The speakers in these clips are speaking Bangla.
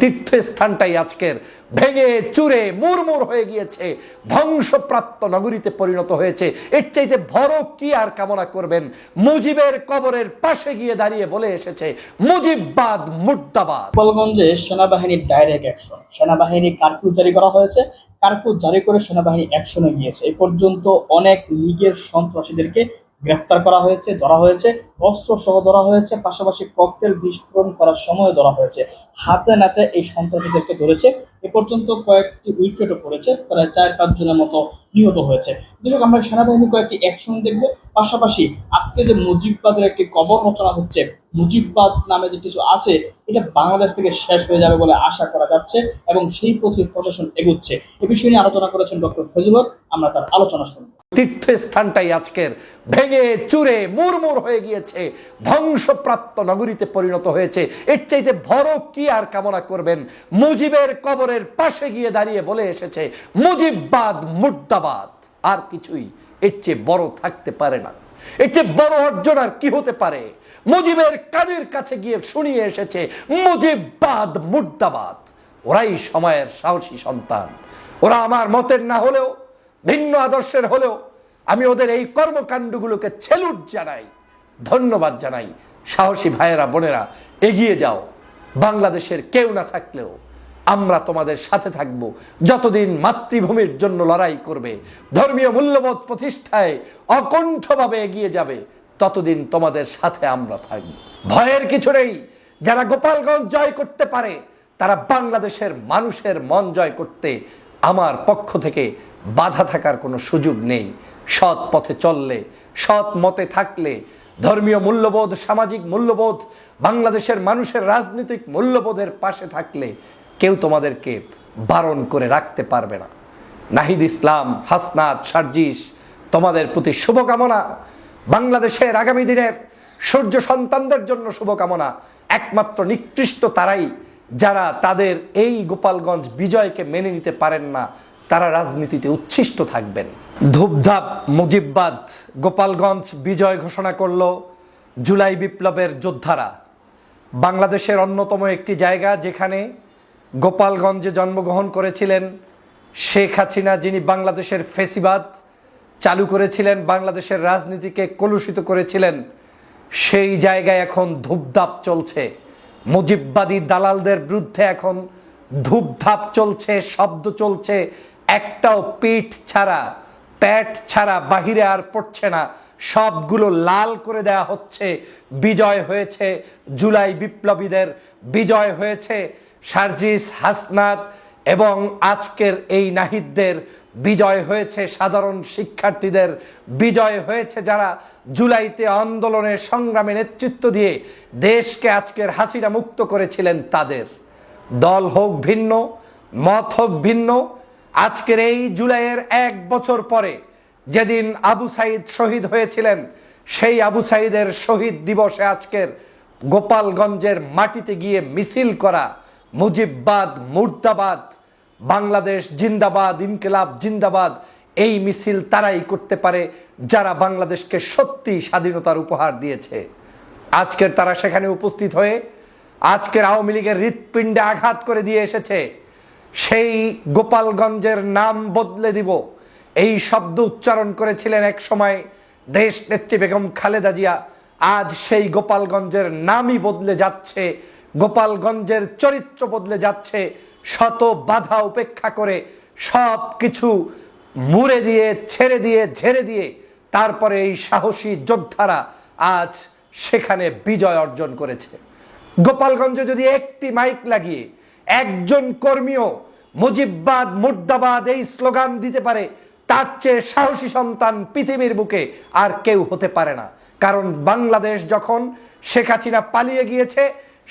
তীর্থস্থানটাই আজকের ভেঙে চুরে মুরমুর হয়ে গিয়েছে ধ্বংসপ্রাপ্ত নগরীতে পরিণত হয়েছে। এর চাইতে বড় কি আর কামনা করবেন? মুজিবের কবরের পাশে গিয়ে দাঁড়িয়ে বলে এসেছে মুজিববাদ মুর্দাবাদ। গোপালগঞ্জে সেনাবাহিনীর ডাইরেক্ট অ্যাকশন। সেনাবাহিনী কারফিউ জারি করা হয়েছে। কারফিউ জারি করে সেনাবাহিনী অ্যাকশনে গিয়েছে। এ পর্যন্ত অনেক লীগের সন্ত্রাসীদেরকে গ্রেফতার করা হয়েছে, ধরা হয়েছে, অস্ত্র সহ ধরা হয়েছে, পাশাপাশি ককটেল বিস্ফোরণ করার সময় ধরা হয়েছে। হাতে নাতে এই সন্ত্রাসীদেরকে ধরেছে। এ পর্যন্ত কয়েকটি উইকেটও পড়েছে, প্রায় চার পাঁচ জনের মতো নিহত হয়েছে। দর্শক, আমরা সেনাবাহিনী কয়েকটি অ্যাকশন দেখব। পাশাপাশি আজকে যে মুজিববাদের একটি কবর রচনা হচ্ছে, মুজিববাদ নামে যে কিছু আছে, এটা বাংলাদেশ থেকে শেষ হয়ে যাবে বলে আশা করা যাচ্ছে এবং সেই পথে প্রশাসন এগুচ্ছে। এ বিষয় নিয়ে আলোচনা করেছেন ডক্টর ফজল হক। আমরা তার আলোচনা শুনব। তীর্থস্থানটাই আজকের ভেঙে চুরে মুরমুর হয়ে গিয়েছে, ধ্বংসপ্রাপ্ত নগরীতে পরিণত হয়েছে। এর চাইতে বড় কি আর কামনা করবেন? মুজিবের কবরের পাশে গিয়ে দাঁড়িয়ে বলে এসেছে, মুজিববাদ মুর্দাবাদ। আর কিছুই এর চেয়ে বড় থাকতে পারে না। এর চেয়ে বড় অর্জন আর কি হতে পারে? মুজিবের কানের কাছে গিয়ে শুনিয়ে এসেছে, মুজিববাদ মুর্দাবাদ। ওরাই সময়ের সাহসী সন্তান। ওরা আমার মতের না হলেও ভিন্ন আদর্শের হলেও আমি ওদের এই কর্মকাণ্ডগুলোকে ছেলুট জানাই, ধন্যবাদ জানাই। সাহসী ভাইয়েরা, বোনেরা, এগিয়ে যাও। বাংলাদেশের কেউ না থাকলেও আমরা তোমাদের সাথে থাকব। যতদিন মাতৃভূমির জন্য লড়াই করবে, ধর্মীয় মূল্যবোধ প্রতিষ্ঠায় অকণ্ঠভাবে এগিয়ে যাবে, ততদিন তোমাদের সাথে আমরা থাকব। ভয়ের কিছু নেই। যারা গোপালগঞ্জ জয় করতে পারে, তারা বাংলাদেশের মানুষের মন জয় করতে আমার পক্ষ থেকে বাধা থাকার কোনো সুযোগ নেই। সৎ পথে চললে, সৎ মতে থাকলে, ধর্মীয় মূল্যবোধ, সামাজিক মূল্যবোধ, বাংলাদেশের মানুষের রাজনৈতিক মূল্যবোধের পাশে থাকলে কেউ তোমাদেরকে বারণ করে রাখতে পারবে না। নাহিদ ইসলাম, হাসনাত, সার্জিস, তোমাদের প্রতি শুভকামনা। বাংলাদেশের আগামী দিনের সূর্য সন্তানদের জন্য শুভকামনা। একমাত্র নিকৃষ্ট তারাই, যারা তাদের এই গোপালগঞ্জ বিজয়কে মেনে নিতে পারেন না। তারা রাজনীতিতে উচ্ছিষ্ট থাকবেন। ধূপধাপ, মুজিববাদ, গোপালগঞ্জ বিজয় ঘোষণা করল জুলাই বিপ্লবের যোদ্ধারা। বাংলাদেশের অন্যতম একটি জায়গা যেখানে গোপালগঞ্জে জন্মগ্রহণ করেছিলেন শেখ হাসিনা, যিনি বাংলাদেশের ফেসিবাদ চালু করেছিলেন, বাংলাদেশের রাজনীতিকে কলুষিত করেছিলেন। সেই জায়গায় এখন ধূপধাপ চলছে। মুজিববাদী দালালদের বিরুদ্ধে এখন ধূপধাপ চলছে, শব্দ চলছে। একটাও পিঠ ছাড়া প্যাট ছাড়া, বাহিরে আর পড়ছে না। সবগুলো লাল করে দেয়া হচ্ছে। বিজয় হয়েছে জুলাই বিপ্লবীদের। বিজয় হয়েছে সার্জিস হাসনাত এবং আজকের এই নাহিদদের। বিজয় হয়েছে সাধারণ শিক্ষার্থীদের। বিজয় হয়েছে যারা জুলাইতে আন্দোলনের সংগ্রামে নেতৃত্ব দিয়ে দেশকে আজকের হাসিনা মুক্ত করেছিলেন তাদের। দল হোক ভিন্ন, মত হোক ভিন্ন আজকের এই জুলাইয়ের এক বছর পরে যেদিন আবু সাইদ শহীদ হয়েছিলেন, সেই আবু সাইদের শহীদ দিবসে আজকের গোপালগঞ্জের মাটিতে গিয়ে মিছিল করা মুজিববাদ, মুর্দাবাদ, বাংলাদেশ জিন্দাবাদ, ইনকিলাব জিন্দাবাদ, এই মিছিল তারাই করতে পারে যারা বাংলাদেশকে সত্যি স্বাধীনতার উপহার দিয়েছে। আজকের তারা সেখানে উপস্থিত হয়ে আজকের আওয়ামী লীগের হৃৎপিণ্ডে আঘাত করে দিয়ে এসেছে। সেই গোপালগঞ্জের নাম বদলে দিব। এই শব্দ উচ্চারণ করেছিলেন এক সময় দেশ নেত্রী বেগম খালেদা জিয়া। আজ সেই গোপালগঞ্জের নামই বদলে যাচ্ছে, গোপালগঞ্জের চরিত্র বদলে যাচ্ছে। শত বাধা উপেক্ষা করে সব কিছু মুড়ে দিয়ে, ছেড়ে দিয়ে, ঝেড়ে দিয়ে তারপরে এই সাহসী যোদ্ধারা আজ সেখানে বিজয় অর্জন করেছে। গোপালগঞ্জে যদি একটি মাইক লাগিয়ে একজন কর্মীও মুজিববাদ, মুর্দাবাদ এই স্লোগান দিতে পারে, তার চেয়ে সাহসী সন্তান পৃথিবীর বুকে আর কেউ হতে পারে না। কারণ বাংলাদেশ যখন শেখ হাসিনা পালিয়ে গিয়েছে,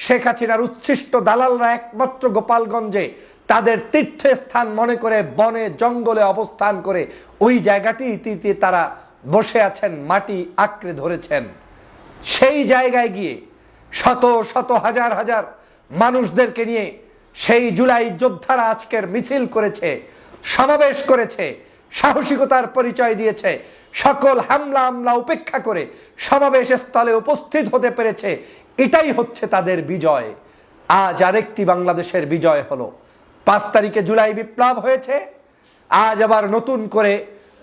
শেখ হাসিনার উচ্ছিষ্ট দালালরা একমাত্র গোপালগঞ্জে তাদের তীর্থস্থান মনে করে বনে জঙ্গলে অবস্থান করে ওই জায়গাটিতে তারা বসে আছেন, মাটি আঁকড়ে ধরেছেন। সেই জায়গায় গিয়ে শত শত, হাজার হাজার মানুষদেরকে নিয়ে সেই জুলাই যোদ্ধারা আজকের মিছিল করেছে, সমাবেশ করেছে, সাহসিকতার পরিচয় দিয়েছে, সকল হামলা হামলা উপেক্ষা করে সমাবেশ স্থলে উপস্থিত হতে পেরেছে, এটাই হচ্ছে তাদের বিজয়। আজ আরেকটি বাংলাদেশের বিজয় হলো। পাঁচ তারিখে জুলাই বিপ্লব হয়েছে, আজ আবার নতুন করে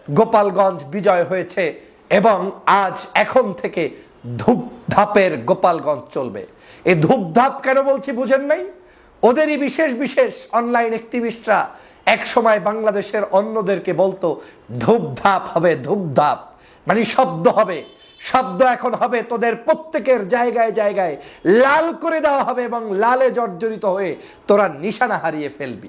গোপালগঞ্জ বিজয় হয়েছে এবং আজ এখন থেকে ধূপধাপের গোপালগঞ্জ চলবে। এই ধূপধাপ কেন বলছি বুঝেন নাই? ওদেরই বিশেষ বিশেষ অনলাইন অ্যাক্টিভিস্টরা এক সময় বাংলাদেশের অন্যদেরকে বলতো, ধূপধাপ হবে, ধূপধাপ। মানে শব্দ হবে, শব্দ এখন হবে তোদের প্রত্যেকের জায়গায় জায়গায় লাল করে দেওয়া হবে এবং লালে জর্জরিত হয়ে তোরা নিশানা হারিয়ে ফেলবি।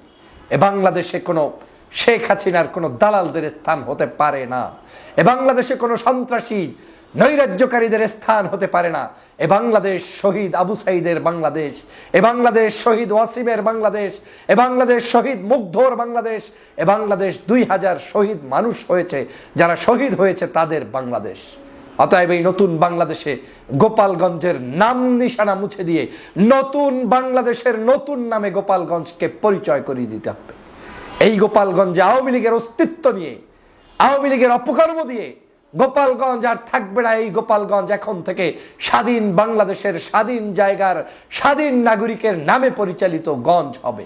এ বাংলাদেশে কোনো শেখ হাসিনার কোনো দালালদের স্থান হতে পারে না। এ বাংলাদেশে কোনো সন্ত্রাসী নৈরাজ্যকারীদের স্থান হতে পারে না। এ বাংলাদেশ শহীদ আবু সাইদের বাংলাদেশ, এ বাংলাদেশ শহীদ ওয়াসিমের বাংলাদেশ, এ বাংলাদেশ শহীদ মুগ্ধর বাংলাদেশ, এ বাংলাদেশ দুই হাজার শহীদ মানুষ হয়েছে, যারা শহীদ হয়েছে তাদের বাংলাদেশ। অতএব এই নতুন বাংলাদেশে গোপালগঞ্জের নাম নিশানা মুছে দিয়ে নতুন বাংলাদেশের নতুন নামে গোপালগঞ্জকে পরিচয় করিয়ে দিতে হবে। এই গোপালগঞ্জে আওয়ামী লীগের অস্তিত্ব নিয়ে, আওয়ামী লীগের অপকর্ম দিয়ে গোপালগঞ্জ আর থাকবে না এই গোপালগঞ্জ এখন থেকে স্বাধীন বাংলাদেশের স্বাধীন জায়গার স্বাধীন নাগরিকের নামে পরিচালিত গঞ্জ হবে।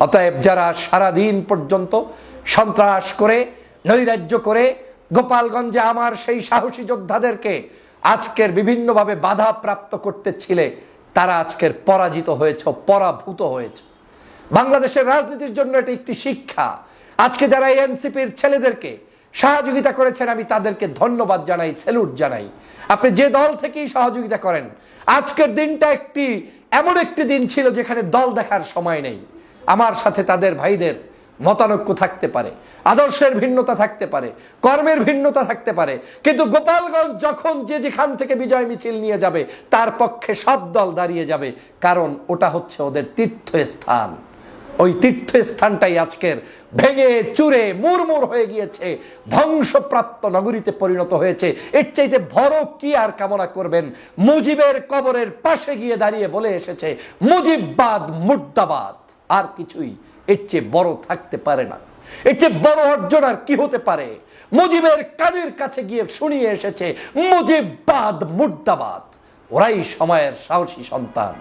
অতএব যারা সারাদিন পর্যন্ত সন্ত্রাস করে, নৈরাজ্য করে, গোপালগঞ্জে আমার সেই সাহসী যোদ্ধাদেরকে আজকের বিভিন্নভাবে বাধা প্রাপ্ত করতে ছিলে তারা আজকের পরাজিত হয়েছ, পরাভূত হয়েছে। বাংলাদেশের রাজনীতির জন্য এটি একটি শিক্ষা। আজকে যারা এনসিপির ছেলেদেরকে সহযোগিতা করেছেন, আমি তাদেরকে ধন্যবাদ জানাই স্যালুট জানাই। আপনি যে দল থেকেই সহযোগিতা করেন, আজকের দিনটা একটি, এমন একটি দিন ছিল যেখানে দল দেখার সময় নেই। আমার সাথে তাদের ভাইদের মতানৈক্য থাকতে পারে, আদর্শের ভিন্নতা থাকতে পারে, কর্মের ভিন্নতা থাকতে পারে, কিন্তু গোপালগঞ্জ যখন যে যেখান থেকে বিজয় মিছিল নিয়ে যাবে, তার পক্ষে সব দল দাঁড়িয়ে যাবে, কারণ ওটা হচ্ছে ওদের তীর্থস্থান। ওই তীর্থস্থানটাই আজকের ভেঙে চুরে মুরমুর হয়ে গিয়েছে, ধ্বংসপ্রাপ্ত নগরীতে পরিণত হয়েছে। এর চাইতে বড় কি আর কামনা করবেন? মুজিবের কবরের পাশে গিয়ে দাঁড়িয়ে বলে এসেছে, মুজিববাদ মুর্দাবাদ। আর কিছুই এর চেয়ে বড় থাকতে পারে না। এর চেয়ে বড় অর্জন আর কি হতে পারে? মুজিবের কানের কাছে গিয়ে শুনিয়ে এসেছে, মুজিববাদ মুর্দাবাদ। ওরাই সময়ের সাহসী সন্তান।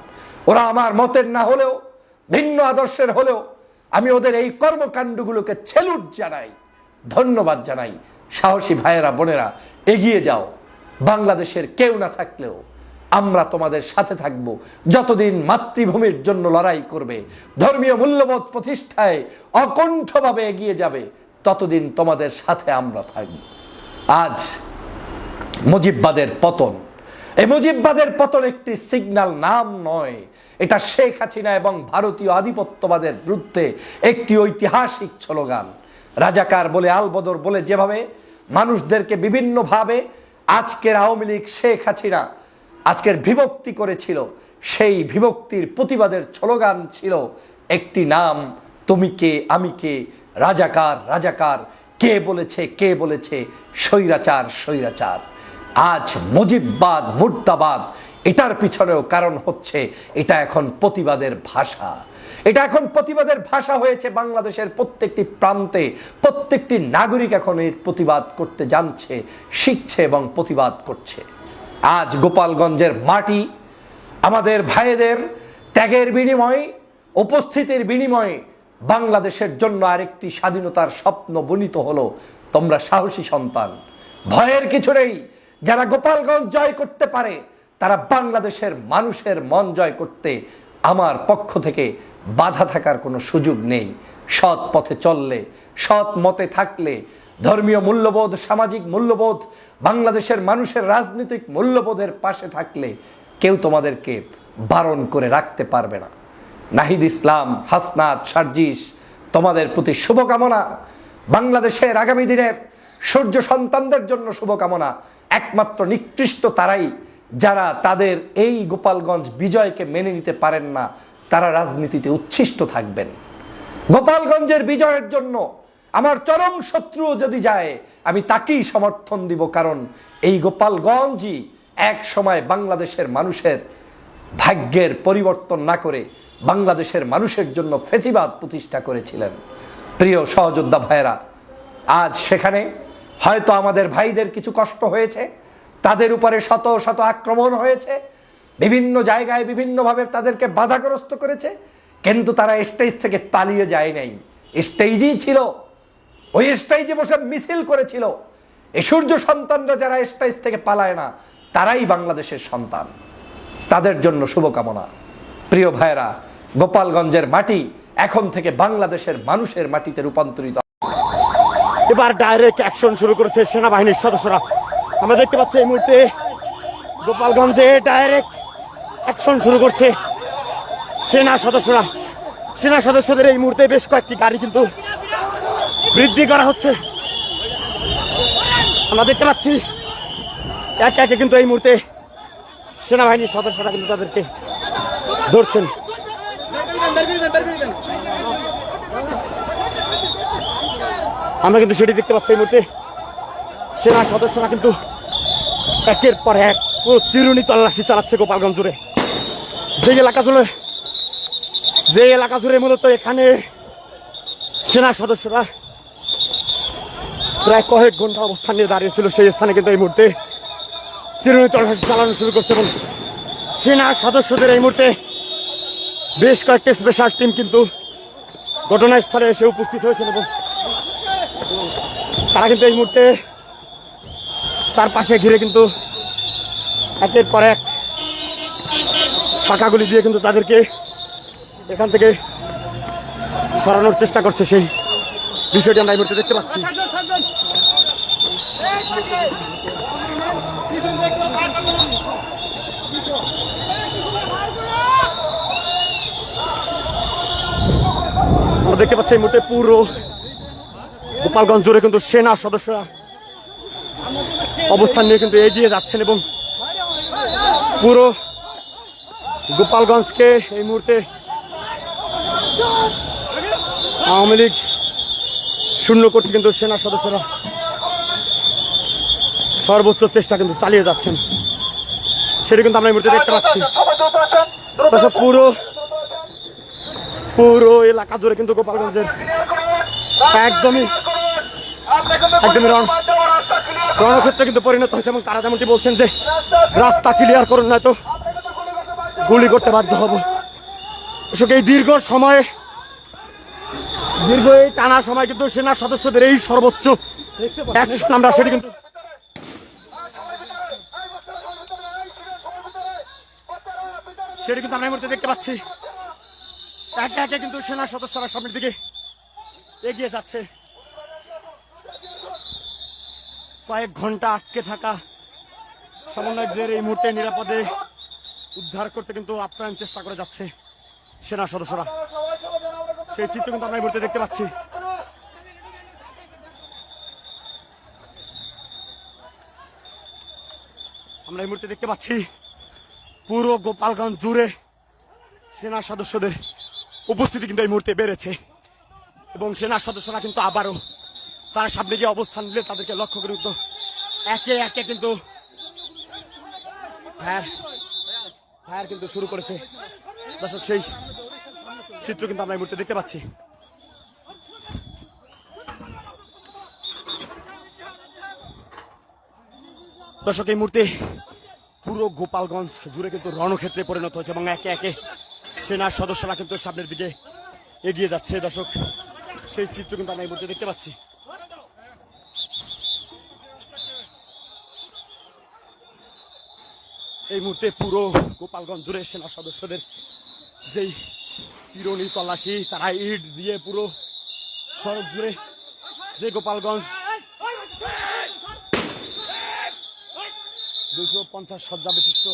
ওরা আমার মতের না হলেও ভিন্ন আদর্শের হলেও আমি ওদের এই কর্মকাণ্ডগুলোকে ছেলুট জানাই, ধন্যবাদ জানাই। সাহসী ভাইয়েরা, বোনেরা, এগিয়ে যাও। বাংলাদেশের কেউ না থাকলেও আমরা তোমাদের সাথে থাকব। যতদিন মাতৃভূমির জন্য লড়াই করবে, ধর্মীয় মূল্যবোধ প্রতিষ্ঠায় অকণ্ঠভাবে এগিয়ে যাবে, ততদিন তোমাদের সাথে আমরা থাকব। আজ মুজিববাদের পতন এই মুজিববাদের পতন একটি সিগন্যাল নাম নয়। এটা শেখ হাসিনা এবং ভারতীয় আধিপত্যবাদের বিরুদ্ধে একটি ঐতিহাসিক স্লোগান। রাজাকার বলে আলবদর বলে যেভাবে মানুষদেরকে বিভিন্নভাবে আজকের আওয়ামী লীগ শেখ হাসিনা আজকের বিভক্তি করেছিল, সেই বিভক্তির প্রতিবাদের স্লোগান ছিল একটি নাম, তুমি কে, আমি কে? রাজাকার রাজাকার। কে বলেছে কে বলেছে? স্বৈরাচার স্বৈরাচার। আজ মুজিববাদ, মুর্দাবাদ, এটার পিছনেও কারণ হচ্ছে এটা এখন প্রতিবাদের ভাষা। এটা এখন প্রতিবাদের ভাষা হয়েছে বাংলাদেশের প্রত্যেকটি প্রান্তে, প্রত্যেকটি নাগরিক এখন এর প্রতিবাদ করতে জানছে, শিখছে এবং প্রতিবাদ করছে। আজ গোপালগঞ্জের মাটি, আমাদের ভাইদের ত্যাগের বিনিময়ে, উপস্থিতির বিনিময়ে বাংলাদেশের জন্য আরেকটি স্বাধীনতার স্বপ্ন বনিত হলো। তোমরা সাহসী সন্তান। ভয়ের কিছু নেই। যারা গোপালগঞ্জ জয় করতে পারে, তারা বাংলাদেশের মানুষের মন জয় করতে আমার পক্ষ থেকে বাধা থাকার কোনো সুযোগ নেই। সৎ পথে চললে, সৎ মতে থাকলে, ধর্মীয় মূল্যবোধ, সামাজিক মূল্যবোধ, বাংলাদেশের মানুষের রাজনৈতিক মূল্যবোধের পাশে থাকলে কেউ তোমাদেরকে বারণ করে রাখতে পারবে না। নাহিদ ইসলাম, হাসনাত, সার্জিস, তোমাদের প্রতি শুভকামনা। বাংলাদেশের আগামী দিনের সূর্য সন্তানদের জন্য শুভকামনা। একমাত্র নিকৃষ্ট তারাই যারা তাদের এই গোপালগঞ্জ বিজয়কে মেনে নিতে পারেন না, তারা রাজনীতিতে উচ্ছিষ্ট থাকবেন। গোপালগঞ্জের বিজয়ের জন্য আমার চরম শত্রু যদি যায়, আমি তাকেই সমর্থন দিব কারণ এই গোপালগঞ্জই এক সময় বাংলাদেশের মানুষের ভাগ্যের পরিবর্তন না করে বাংলাদেশের মানুষের জন্য ফেসিবাদ প্রতিষ্ঠা করেছিলেন। প্রিয় সহযোদ্ধা ভাইয়েরা, আজ সেখানে হয়তো আমাদের ভাইদের কিছু কষ্ট হয়েছে, তাদের উপরে শত শত আক্রমণ হয়েছে, বিভিন্ন জায়গায় বিভিন্নভাবে তাদেরকে বাধাগ্রস্ত করেছে, কিন্তু তারা স্টেজ থেকে পালিয়ে যায় নাই। স্টেজই ছিল। ওই স্টেজে বসে মিছিল করেছিল। এই সূর্য সন্তানরা যারা স্টেজ থেকে পালায় না, তারাই বাংলাদেশের সন্তান। তাদের জন্য শুভকামনা। প্রিয় ভাইরা গোপালগঞ্জের মাটি এখন থেকে বাংলাদেশের মানুষের মাটিতে রূপান্তরিত এবার ডাইরেক্ট অ্যাকশন শুরু করেছে সেনাবাহিনীর সদস্যরা। আমরা দেখতে পাচ্ছি এই মুহূর্তে গোপালগঞ্জে ডাইরেক্ট অ্যাকশন শুরু করছে সেনা সদস্যরা। সেনা সদস্যদের এই মুহূর্তে বেশ কয়েকটি গাড়ি কিন্তু বৃদ্ধি করা হচ্ছে। আমরা দেখতে পাচ্ছি একে একে কিন্তু এই মুহূর্তে সেনাবাহিনীর সদস্যরা কিন্তু তাদেরকে ধরছেন। আমরা কিন্তু সেটি দেখতে পাচ্ছি এই মুহূর্তে। সেনা সদস্যরা কিন্তু একের পর এক পুরো চিরুনি তল্লাশি চালাচ্ছে গোপালগঞ্জ জুড়ে। যে এলাকা জুড়ে যে এলাকা জুড়ে মূলত এখানে সেনা সদস্যরা প্রায় কয়েক ঘণ্টা অবস্থান নিয়ে দাঁড়িয়েছিল সেই স্থানে কিন্তু এই মুহূর্তে চিরুনি তল্লাশি চালানো শুরু করছে এবং সেনা সদস্যদের এই মুহূর্তে বেশ কয়েকটি স্পেশাল টিম কিন্তু ঘটনাস্থলে এসে উপস্থিত হয়েছেন এবং তারা কিন্তু এই মুহূর্তে চারপাশে ঘিরে কিন্তু একের পর এক পাকাগুলি দিয়ে কিন্তু তাদেরকে এখান থেকে সরানোর চেষ্টা করছে সেই বিষয়টি আমরা এই মুহূর্তে দেখতে পাচ্ছি। আমরা দেখতে পাচ্ছি এই মুহূর্তে পুরো গোপালগঞ্জ জুড়ে কিন্তু সেনা সদস্যরা অবস্থান নিয়ে কিন্তু এগিয়ে যাচ্ছেন এবং পুরো গোপালগঞ্জকে এই মুহূর্তে আওয়ামী লীগ শূন্য করতে কিন্তু সেনা সদস্যরা সর্বোচ্চ চেষ্টা কিন্তু চালিয়ে যাচ্ছেন। সেটা কিন্তু আমরা এই মুহূর্তে দেখতে পাচ্ছি। দর্শক, পুরো পুরো এলাকা জুড়ে কিন্তু গোপালগঞ্জের একদমই একদমই রণক্ষেত্রে কিন্তু পরিণত হয়েছে এবং তারা যেমনটি বলছেন যে রাস্তা ক্লিয়ার করুন নয়তো গুলি করতে বাধ্য হব। এসব এই দীর্ঘ সময়ে দীর্ঘ এই টানা সময় কিন্তু সেনা সদস্যদের এই সর্বোচ্চ আমরা সেটি কিন্তু সেটি কিন্তু আমরা এই মুহূর্তে দেখতে পাচ্ছি। একে একে কিন্তু সেনা সদস্যরা সামনের দিকে এগিয়ে যাচ্ছে। কয়েক ঘণ্টা আটকে থাকা সমন্বয়কদের এই মুহূর্তে নিরাপদে উদ্ধার করতে কিন্তু আপ্রাণ চেষ্টা করে যাচ্ছে সেনা সদস্যরা। সেই চিত্র কিন্তু আমরা এই মুহূর্তে দেখতে পাচ্ছি। আমরা এই মুহূর্তে দেখতে পাচ্ছি পুরো গোপালগঞ্জ জুড়ে সেনা সদস্যদের উপস্থিতি কিন্তু এই মুহূর্তে বেড়েছে এবং সেনা সদস্যরা কিন্তু আবারও তারা সামনে গিয়ে অবস্থান নিলে তাদেরকে লক্ষ্য করে উঠতো একে একে কিন্তু ফায়ার কিন্তু শুরু করেছে। দর্শক, সেই চিত্র কিন্তু আমরা এই মুহূর্তে দেখতে পাচ্ছি। দর্শক, এই মুহূর্তে পুরো গোপালগঞ্জ জুড়ে কিন্তু রণক্ষেত্রে পরিণত হয়েছে এবং একে একে সেনার সদস্যরা কিন্তু সামনের দিকে এগিয়ে যাচ্ছে। দর্শক, সেই চিত্র কিন্তু আমরা এই মুহূর্তে দেখতে পাচ্ছি। এই মুহূর্তে পুরো গোপালগঞ্জ জুড়ে সেনা সদস্যদের যেই চিরনি তল্লাশি, তারা ইট দিয়ে পুরো সড়ক জুড়ে যে গোপালগঞ্জ দুশো পঞ্চাশ শয্যা বিশিষ্ট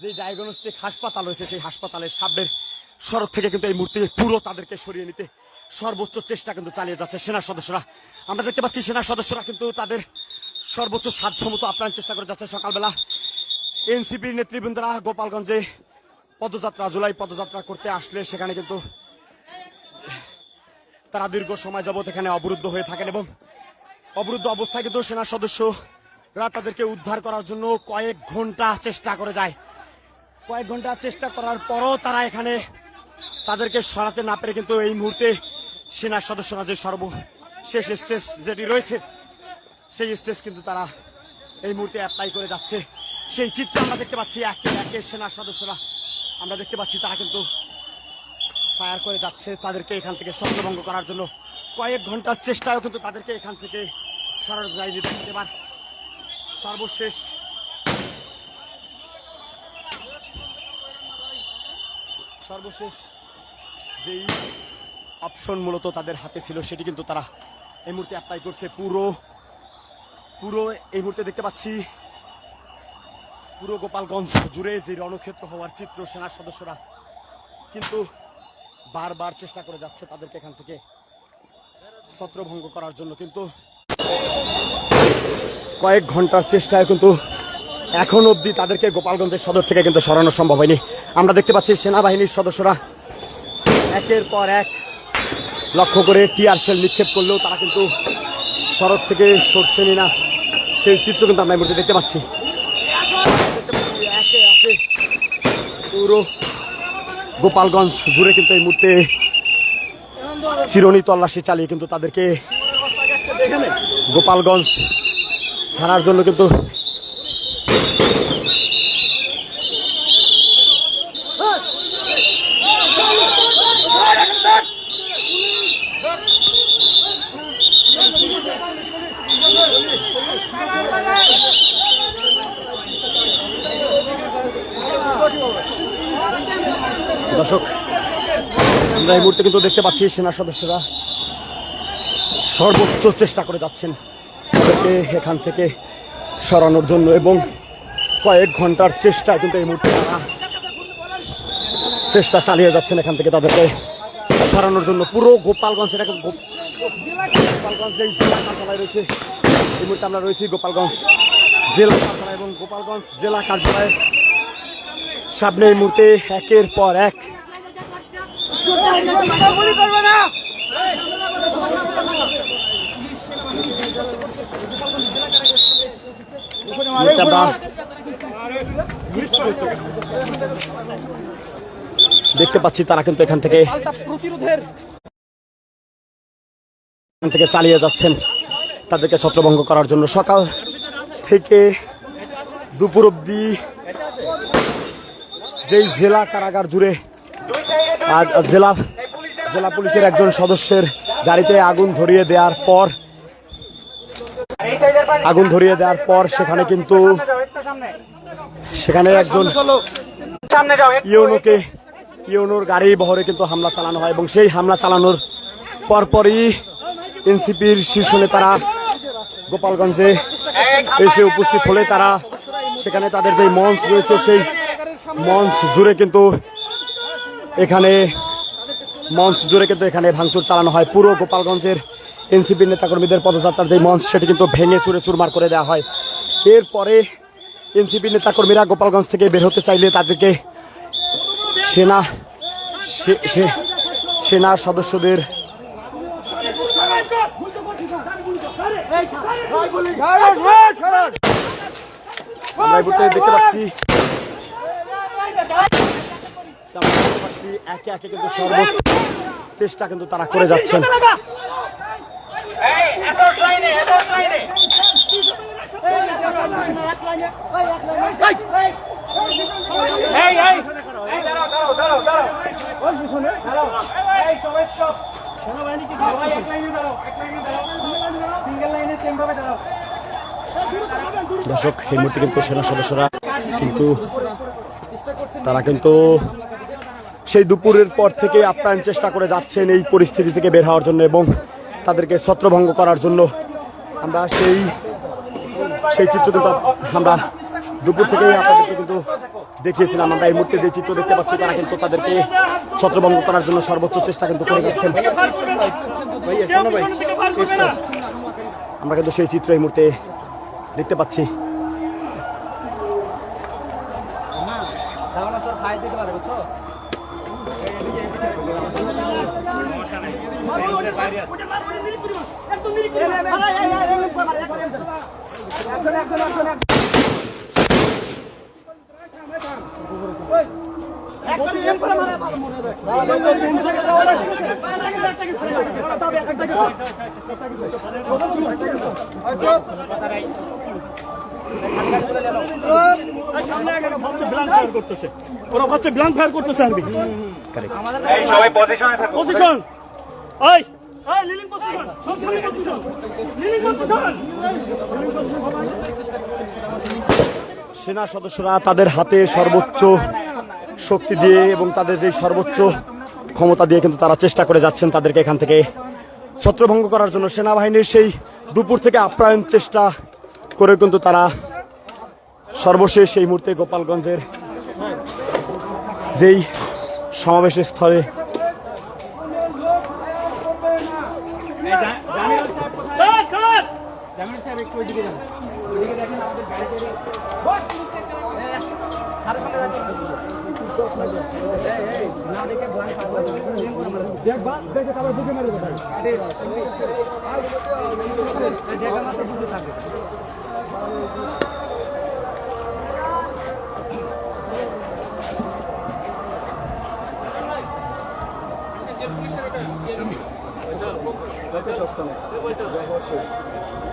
যে ডায়াগনস্টিক হাসপাতাল রয়েছে, সেই হাসপাতালের সামনের সড়ক থেকে কিন্তু এই মুহূর্তে পুরো তাদেরকে সরিয়ে নিতে সর্বোচ্চ চেষ্টা কিন্তু চালিয়ে যাচ্ছে সেনা সদস্যরা। আমরা দেখতে পাচ্ছি, সেনা সদস্যরা কিন্তু তাদের সর্বোচ্চ সাধ্যমতো আপ্রাণ চেষ্টা করে যাচ্ছে সকালবেলা। এনসিপির নেতৃবৃন্দরা গোপালগঞ্জে পদযাত্রা, জুলাই পদযাত্রা করতে আসলে সেখানে কিন্তু তারা দীর্ঘ সময় যাবত এখানে অবরুদ্ধ হয়ে থাকেন এবং অবরুদ্ধ অবস্থায় কিন্তু সেনা সদস্যরা তাদেরকে উদ্ধার করার জন্য কয়েক ঘণ্টা চেষ্টা করে যায়। কয়েক ঘণ্টা চেষ্টা করার পরও তারা এখানে তাদেরকে সরাতে না পেরে কিন্তু এই মুহূর্তে সেনা সদস্যরা যে সর্ব শেষ স্টেজ যেটি রয়েছে, সেই স্টেজ কিন্তু তারা এই মুহূর্তে অ্যাপ্লাই করে যাচ্ছে। সেই চিত্র আমরা দেখতে পাচ্ছি, একে একে সেনা সদস্যরা। আমরা দেখতে পাচ্ছি তারা কিন্তু ফায়ার করে যাচ্ছে তাদেরকে এখান থেকে ছত্রভঙ্গ করার জন্য। কয়েক ঘণ্টার চেষ্টায়ও কিন্তু তাদেরকে এখান থেকে সরানো যায়নি দেখতে এবার সর্বশেষ সর্বশেষ যেই অপশন মূলত তাদের হাতে ছিল, সেটি কিন্তু তারা এই মুহূর্তে অ্যাপ্লাই করছে। পুরো পুরো এই মুহূর্তে দেখতে পাচ্ছি পুরো গোপালগঞ্জ জুড়ে যে রণক্ষেত্র হওয়ার চিত্র সেনার সদস্যরা কিন্তু বারবার চেষ্টা করে যাচ্ছে তাদেরকে এখান থেকে ছত্রভঙ্গ করার জন্য। কিন্তু কয়েক ঘণ্টার চেষ্টায় কিন্তু এখন অবধি তাদেরকে গোপালগঞ্জের সদর থেকে কিন্তু সরানো সম্ভব হয়নি। আমরা দেখতে পাচ্ছি সেনাবাহিনীর সদস্যরা একের পর এক লক্ষ্য করে টিয়ার শেল নিক্ষেপ করলেও তারা কিন্তু সড়ক থেকে সরছেনই না। সেই চিত্র কিন্তু আমরা এই মুহূর্তে দেখতে পাচ্ছি দেখতে পাচ্ছি একে একে পুরো গোপালগঞ্জ জুড়ে কিন্তু এই মুহূর্তে চিরণী তল্লাশি চালিয়ে কিন্তু তাদেরকে গোপালগঞ্জ ছাড়ার জন্য কিন্তু দর্শক আমরা এই মুহূর্তে কিন্তু দেখতে পাচ্ছি সেনা সদস্যরা সর্বোচ্চ চেষ্টা করে যাচ্ছেন তাদেরকে এখান থেকে সরানোর জন্য এবং কয়েক ঘণ্টার চেষ্টা কিন্তু এই মুহূর্তে তারা চেষ্টা চালিয়ে যাচ্ছেন এখান থেকে তাদেরকে সরানোর জন্য। পুরো গোপালগঞ্জ, এটাকে গো- গোপালগঞ্জ কার্যালয় রয়েছে, এই মুহূর্তে আমরা রয়েছি গোপালগঞ্জ জেলা কার্যালয় এবং গোপালগঞ্জ জেলা কার্যালয়ের সামনে এই মুহূর্তে একের পর এক দেখতে পাচ্ছি তারা কিন্তু এখান থেকে এখান থেকে চালিয়ে যাচ্ছেন। তাদেরকে ছত্রভঙ্গ করার জন্য সকাল থেকে দুপুর অব্দি যেই জেলা কারাগার জুড়ে আজ জেলা জেলা পুলিশের একজন সদস্যের গাড়িতে আগুন ধরিয়ে দেওয়ার পর, আগুন ধরিয়ে দেওয়ার পর সেখানে কিন্তু সেখানে একজন ইউনোকে, ইউনোর গাড়ি বহরে কিন্তু হামলা চালানো হয় এবং সেই হামলা চালানোর পরপরই এনসিপির শীর্ষ নেতারা গোপালগঞ্জে এসে উপস্থিত হলে তারা সেখানে তাদের যে মঞ্চ রয়েছে, সেই মঞ্চ জুড়ে কিন্তু এখানে মঞ্চ জুড়ে কিন্তু এখানে ভাঙচুর চালানো হয়। পুরো গোপালগঞ্জের এনসিপির নেতাকর্মীদের পদযাত্রার যে মঞ্চ, সেটি কিন্তু ভেঙে চুরে চুরমার করে দেওয়া হয়। এরপরে এনসিপি নেতাকর্মীরা গোপালগঞ্জ থেকে বের হতে চাইলে তাদেরকে সেনা সেনা সদস্যদের দেখতে পাচ্ছি। একে একে কিন্তু সর্বোচ্চ চেষ্টা কিন্তু তারা করে যাচ্ছেন। দর্শক, এই মুহূর্তে কিন্তু সেনা সদস্যরা কিন্তু তারা কিন্তু সেই দুপুরের পর থেকে আপ্যায়ন চেষ্টা করে যাচ্ছেন এই পরিস্থিতি থেকে বের হওয়ার জন্য এবং তাদেরকে ছত্রভঙ্গ করার জন্য আমরা সেই সেই চিত্র কিন্তু আমরা দুপুর থেকেই আপনাদেরকে কিন্তু দেখিয়েছিলাম। আমরা এই মুহূর্তে যে চিত্র দেখতে পাচ্ছি, তারা কিন্তু তাদেরকে ছত্রভঙ্গ করার জন্য সর্বোচ্চ চেষ্টা কিন্তু করে যাচ্ছেন। আমরা কিন্তু সেই চিত্র এই মুহূর্তে দেখতে পাচ্ছি। করতেছে ওরা হচ্ছে ব্লাঙ্ক ফায়ার করতেছে আরবি সবাই পজিশনে থাকো। পজিশন ওই সেনা সদস্যরা তাদের হাতে সর্বোচ্চ শক্তি দিয়ে এবং তাদের যে সর্বোচ্চ ক্ষমতা দিয়ে কিন্তু তারা চেষ্টা করে যাচ্ছেন তাদেরকে এখান থেকে ছত্রভঙ্গ করার জন্য। সেনাবাহিনীর সেই দুপুর থেকে আপ্যায়ন চেষ্টা করে কিন্তু তারা সর্বশেষ এই মুহূর্তে গোপালগঞ্জের যেই সমাবেশের স্থলে ক্যামেরা সাহেব একটু ওইদিকে যান ওইদিকে দেখেন আমাদের গাড়ি দেখবা দেখে তারপর বুকে মেরে দেবে দেখা মাত্র বুকে থাকবে Dá pra testar também. Eu vou testar. Já vou achar.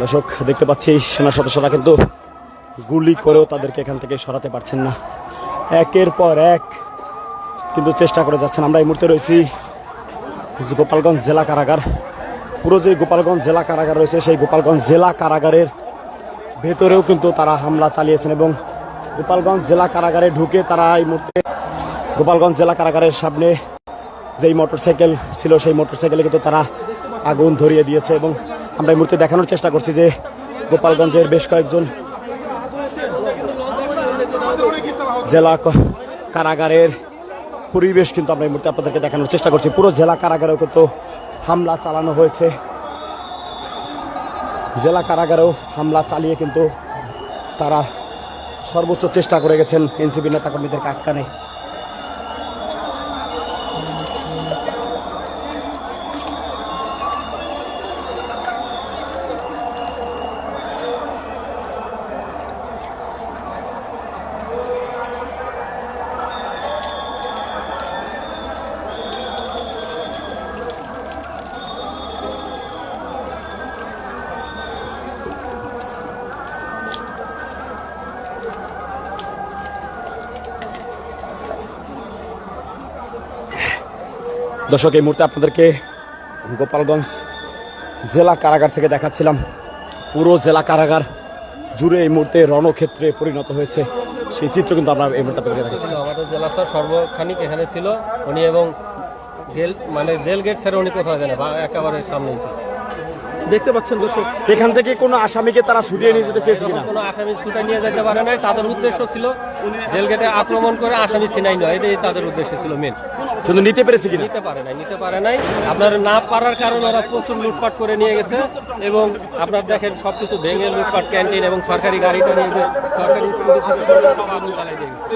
দর্শক, দেখতে পাচ্ছি সেনা সদস্যরা কিন্তু গুলি করেও তাদেরকে এখান থেকে সরাতে পারছেন না। একের পর এক কিন্তু চেষ্টা করে যাচ্ছেন। আমরা এই মুহূর্তে রয়েছি গোপালগঞ্জ জেলা কারাগার। পুরো যে গোপালগঞ্জ জেলা কারাগার রয়েছে, সেই গোপালগঞ্জ জেলা কারাগারের ভেতরেও কিন্তু তারা হামলা চালিয়েছেন এবং গোপালগঞ্জ জেলা কারাগারে ঢুকে তারা এই মুহূর্তে গোপালগঞ্জ জেলা কারাগারের সামনে যেই মোটরসাইকেল ছিল, সেই মোটরসাইকেলে কিন্তু তারা আগুন ধরিয়ে দিয়েছে এবং আমরা এই মুহূর্তে দেখানোর চেষ্টা করছি যে গোপালগঞ্জের বেশ কয়েকজন জেলা কারাগারের পরিবেশ কিন্তু আমরা এই মুহূর্তে আপনাদেরকে দেখানোর চেষ্টা করছি। পুরো জেলা কারাগারেও কিন্তু হামলা চালানো হয়েছে। জেলা কারাগারেও হামলা চালিয়ে কিন্তু তারা সর্বোচ্চ চেষ্টা করে গেছেন এনসিপি নেতাকর্মীদেরকে আটকানে দর্শক এই মুহূর্তে আপনাদেরকে গোপালগঞ্জ জেলা কারাগার থেকে দেখাচ্ছিলাম। পুরো জেলা কারাগার জুড়ে এই মুহূর্তে রণক্ষেত্রে পরিণত হয়েছে। সেই চিত্র কিন্তু আমরা এই মুহূর্তে আপনাদেরকে দেখাচ্ছি। আমাদের জেলা স্যার সর্বখানিক এখানে ছিল। উনি এবং গেল মানে জেল গেট স্যার উনি কোথাও জানে বা একেবারে সামনেই ছিল। দেখতে পাচ্ছেন দর্শক এখান থেকে কোনো আসামিকে তারা ছুটিয়ে নিয়ে যেতে চেয়েছে কিনা? কোনো আসামি ছুটে নিয়ে যেতে পারে নাই তাদের উদ্দেশ্য ছিল জেল গেটে আক্রমণ করে আসামি ছিনাই নয় এটাই তাদের উদ্দেশ্য ছিল মেন কিন্তু নিতে পেরেছে কিনা? নিতে পারে নাই নিতে পারে নাই। আপনার না পারার কারণে ওরা প্রচুর লুটপাট করে নিয়ে গেছে এবং আপনার দেখেন সবকিছু ভেঙে লুটপাট ক্যান্টিন এবং সরকারি গাড়িটা নিয়ে যে সরকারি স্কুল সব আগুন চালাই দিয়ে গেছে।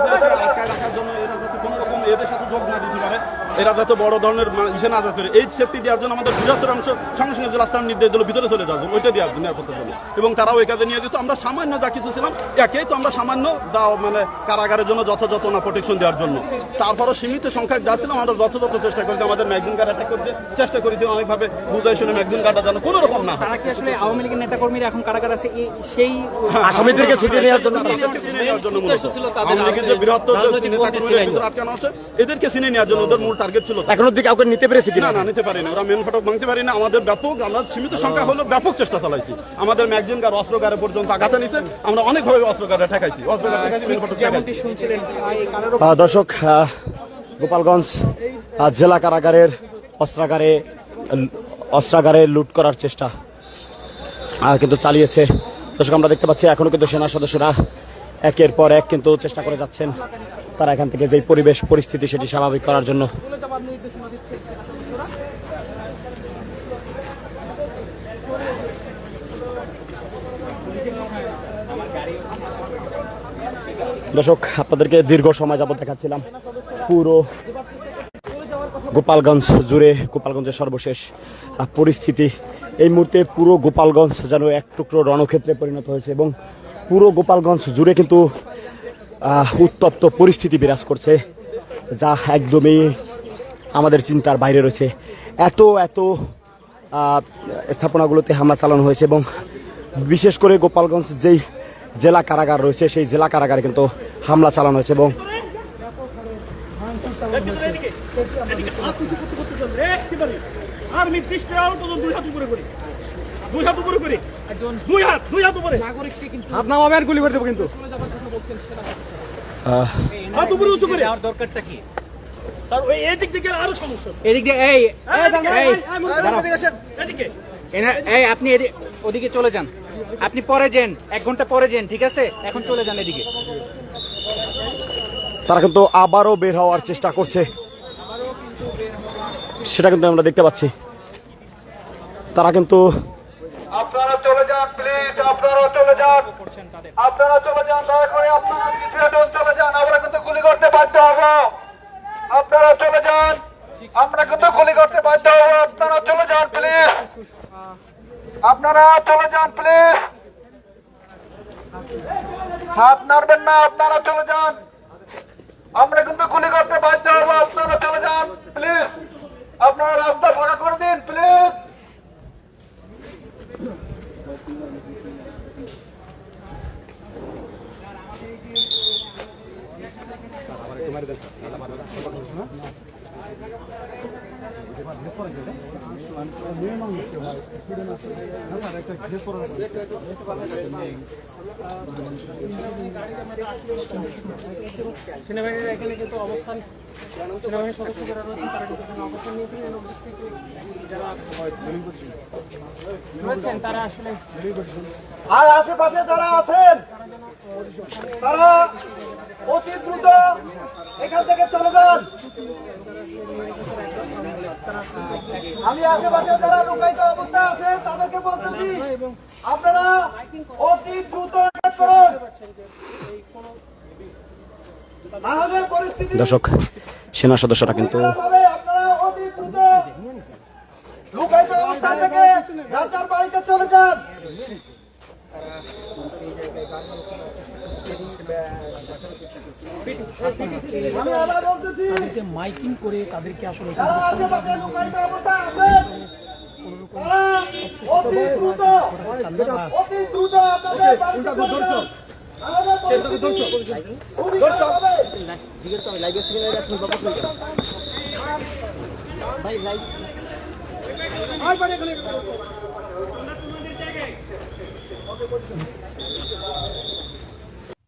এরা যাতে বড় ধরনের ইসে না যাতে এই সেফটি দেওয়ার জন্য আমাদের বৃহত্তর অংশ সঙ্গে সঙ্গে জেলা স্থান নির্দেশ দিল ভিতরে চলে যাওয়ার জন্য। ওইটা দেওয়ার জন্য নিরাপত্তার জন্য। এবং তারাও ওই কাজে নিয়ে যেত আমরা সামান্য যা কিছু ছিলাম একেই তো আমরা সামান্য যা মানে কারাগারের জন্য যথাযথ না প্রোটেকশন দেওয়ার জন্য। তারপরও সীমিত সংখ্যায় যা ছিলাম আমরা যথাযথ চেষ্টা করেছি। আমাদের ম্যাগজিন গার্ড অ্যাটাক করতে চেষ্টা করেছি। অনেকভাবে বুঝাই শুনে ম্যাগজিন গার্ডটা যেন কোনো রকম না তারা কি আসলে আওয়ামী লীগের নেতাকর্মীরা এখন কারাগার আছে? সেই আসামিদেরকে ছুটিয়ে নেওয়ার জন্য আওয়ামী লীগের যে বৃহত্তর নেতাকর্মীরা ভিতরে আটকানো আছে। এদেরকে চিনে নেওয়ার জন্য ওদের মূল টার্গেট ছিল এখন অব্দি কাউকে নিতে পেরেছে কিনা? না না নিতে পারি না ওরা মেন ফটক ভাঙতে পারি না আমাদের ব্যাপক আমরা সীমিত সংখ্যা হলো ব্যাপক চেষ্টা চালাইছি। আমাদের ম্যাগজিন গার অস্ত্রগারে পর্যন্ত আঘাতে নিছে আমরা অনেকভাবে অস্ত্রগারে ঠেকাইছি। অস্ত্রগারে ঠেকাইছি মেন ফটক দর্শক গোপালগঞ্জ জেলা কারাগারের অস্ত্রাগারে অস্ত্রাগারে লুট করার চেষ্টা কিন্তু চালিয়েছে। দর্শক আমরা দেখতে পাচ্ছি এখনও কিন্তু সেনা সদস্যরা একের পর এক কিন্তু চেষ্টা করে যাচ্ছেন তারা এখান থেকে যে পরিবেশ, পরিস্থিতি সেটি স্বাভাবিক করার জন্য। দর্শক, আপনাদেরকে দীর্ঘ সময় যাবত দেখাচ্ছিলাম পুরো গোপালগঞ্জ জুড়ে, গোপালগঞ্জের সর্বশেষ পরিস্থিতি। এই মুহূর্তে পুরো গোপালগঞ্জ যেন এক টুকরো রণক্ষেত্রে পরিণত হয়েছে এবং পুরো গোপালগঞ্জ জুড়ে কিন্তু উত্তপ্ত পরিস্থিতি বিরাজ করছে, যা একদমই আমাদের চিন্তার বাইরে রয়েছে। এত এত স্থাপনাগুলোতে হামলা চালানো হয়েছে এবং বিশেষ করে গোপালগঞ্জ যেই জেলা কারাগার রয়েছে, সেই জেলা কারাগারে কিন্তু হামলা চালানো হয়েছে এবং পর্যন্ত দুই হাত উপরে করি। দুই হাত দুই হাত উপরে। হাত নামাবে আর গুলি করে দেবো কিন্তু। হাত উপরে উঁচু করে। আর দরকারটা কি? স্যার ওই এই থেকে আরও সমস্যা এদিক দিয়ে এই এই, এই, দাঁড়াও। এদিকে এনা- এই আপনি ওদিকে চলে যান। আপনি পরে যান এক ঘণ্টা পরে যান ঠিক আছে? এখন চলে যান এদিকে। তারা কিন্তু আবারও বের হওয়ার চেষ্টা করছে। সেটা কিন্তু আমরা দেখতে পাচ্ছি। তারা কিন্তু আপনারা চলে যান প্লিজ আপনারা চলে যান। আপনারা চলে যান, দয়া করে আপনারা পিছিয়ে চলে যান। আমরা কিন্তু গুলি করতে বাধ্য হব। আপনারা চলে যান। আমরা কিন্তু গুলি করতে বাধ্য হব। আপনারা চলে যান প্লিজ আপনারা চলে যান প্লিজ হাত নাড়বেন না, আপনারা চলে যান। আমরা কিন্তু গুলি করতে বাধ্য হব। আপনারা চলে যান প্লিজ আপনারা রাস্তা ফাঁকা করে দিন প্লিজ সেনাবাহিনীর এখানে কিন্তু অবস্থান সেনাবাহিনীর সদস্য যারা রয়েছেন তারা কিন্তু এখানে অবস্থান নিয়েছেন এবং যারা রয়েছেন তারা আসলে আর আশেপাশে যারা আছেন তারা অতি দ্রুত এখান থেকে চলে যান। আমি আশেপাশে যারা লুকায়িত অবস্থায় আছে তাদেরকে বলতেছি আপনারা অতি দ্রুত করুন। পরিস্থিতি দর্শক সেনা সদস্যরা কিন্তু হবে, আপনারা অতি দ্রুত লুকায়িত অবস্থান থেকে যার যার বাড়িতে চলে যান আমি আবার বলতেছি। মাইকিং করে তাদেরকে আসলে যারা আশেপাশে লুকায়িত অবস্থায় আছেন তারা অতি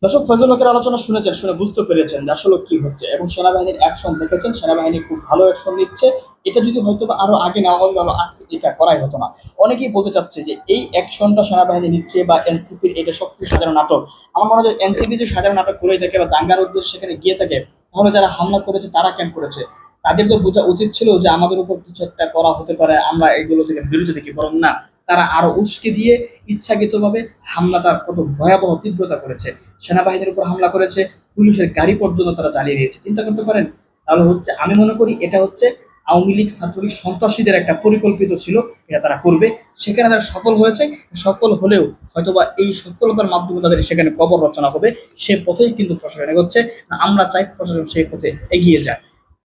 দর্শক ফজল হকের আলোচনা শুনেছেন, শুনে বুঝতে পেরেছেন যে আসলে কি হচ্ছে এবং সেনাবাহিনীর অ্যাকশন দেখেছেন। সেনাবাহিনী খুব ভালো অ্যাকশন নিচ্ছে। এটা যদি হয়তো বা আরও আগে নেওয়া হতো, তাহলে আজকে এটা করাই হতো না। অনেকেই বলতে চাচ্ছে যে এই অ্যাকশনটা সেনাবাহিনী নিচ্ছে বা এনসিপির এটা সব কিছু সাধারণ নাটক। আমার মনে হয় এনসিপি যদি সাধারণ নাটক করেই থাকে বা দাঙ্গার উদ্দেশ্যে সেখানে গিয়ে থাকে, তাহলে যারা হামলা করেছে তারা কেন করেছে? তাদের তো বোঝা উচিত ছিল যে আমাদের উপর কিছু একটা করা হতে পারে, আমরা এগুলো থেকে বিরত দেখি বরং না। তারা আরও উস্কে দিয়ে ইচ্ছাকৃতভাবে হামলাটা কত ভয়াবহ তীব্রতা করেছে। সেনাবাহিনীর উপর হামলা করেছে, পুলিশের গাড়ি পর্যন্ত তারা চালিয়ে দিয়েছে চিন্তা করতে পারেন, তাহলে হচ্ছে আমি মনে করি এটা হচ্ছে আওয়ামী লীগ ছাত্রলীগ সন্ত্রাসীদের একটা পরিকল্পিত ছিল, এটা তারা করবে। সেখানে তারা সফল হয়েছে, সফল হলেও হয়তোবা এই সফলতার মাধ্যমে তাদের সেখানে কবর রচনা হবে, সে পথেই কিন্তু প্রশাসন এগোচ্ছে। আমরা চাই প্রশাসন সেই পথে এগিয়ে যায়